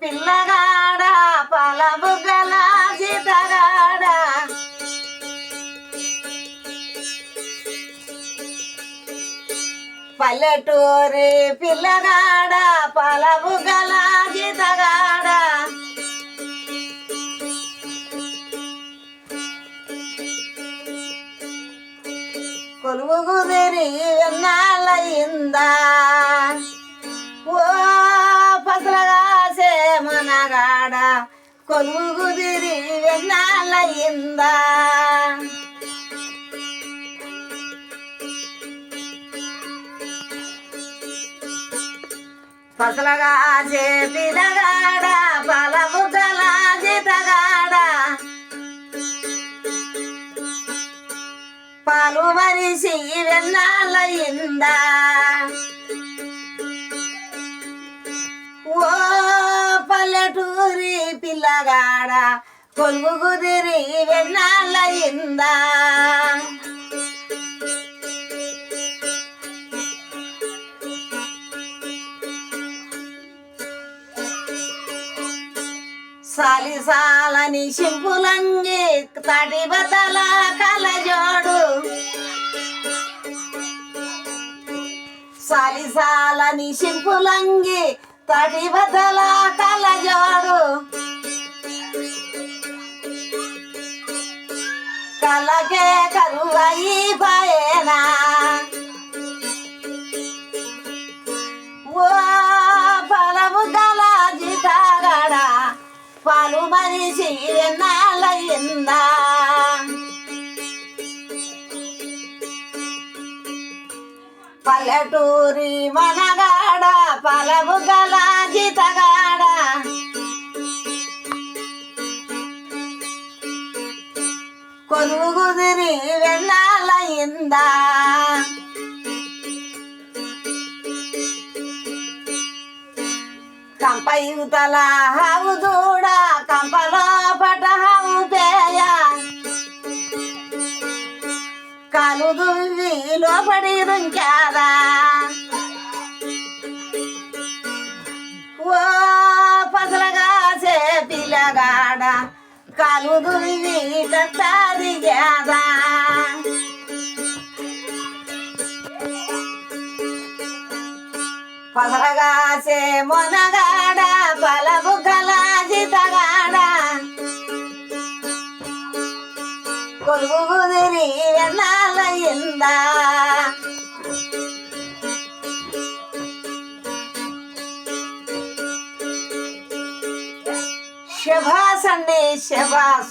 పిల్లగాడ పలబుగ్గల జీతగాడ పల్లెటూరి పిల్లగాడ పలబుగ్గల జీతగాడ కొలువు కుదిరి ఎన్నాళ్ళయిందా? కొలువు కుదిరి ఎన్నాళ్ళయిందా పసలగాసే పిలగాడ పలముగల జితగాడ పాలు మనిషి వెన్నాళ్ళయిందా ఓ పిల్లగాడ కొంగు కుదిరి వెన్నాళ్ళయిందా సాలిసాలని సింపులంగి తడి బదల కలజోడు. సాలిసాలని సింపులంగి తడి బదల కలజోడు. కలకే కరువై పయనా ఓ పలము గల జితగడ పలు మనిషి ఎన్నాళ్ళయిందా పల్లెటూరి మనగాడ పలము గలా కొనుగు కుదిరి వెన్నాళ్ళయిందా కంప యువతల హావు దూడ కంపలో పట హావు పేయ కాలు దువ్వి లోపడి రుంకారా ఓ పసలగా సే పిల్లగాడ కాలు దువ్వి కట్టాది గాదా పసరగాసే మొనగాడ పలవు గల జితగాడ కొలువు కుదిరి ఎన్నాళ్ళయిందా? শেভাস আন্ডে শেভাস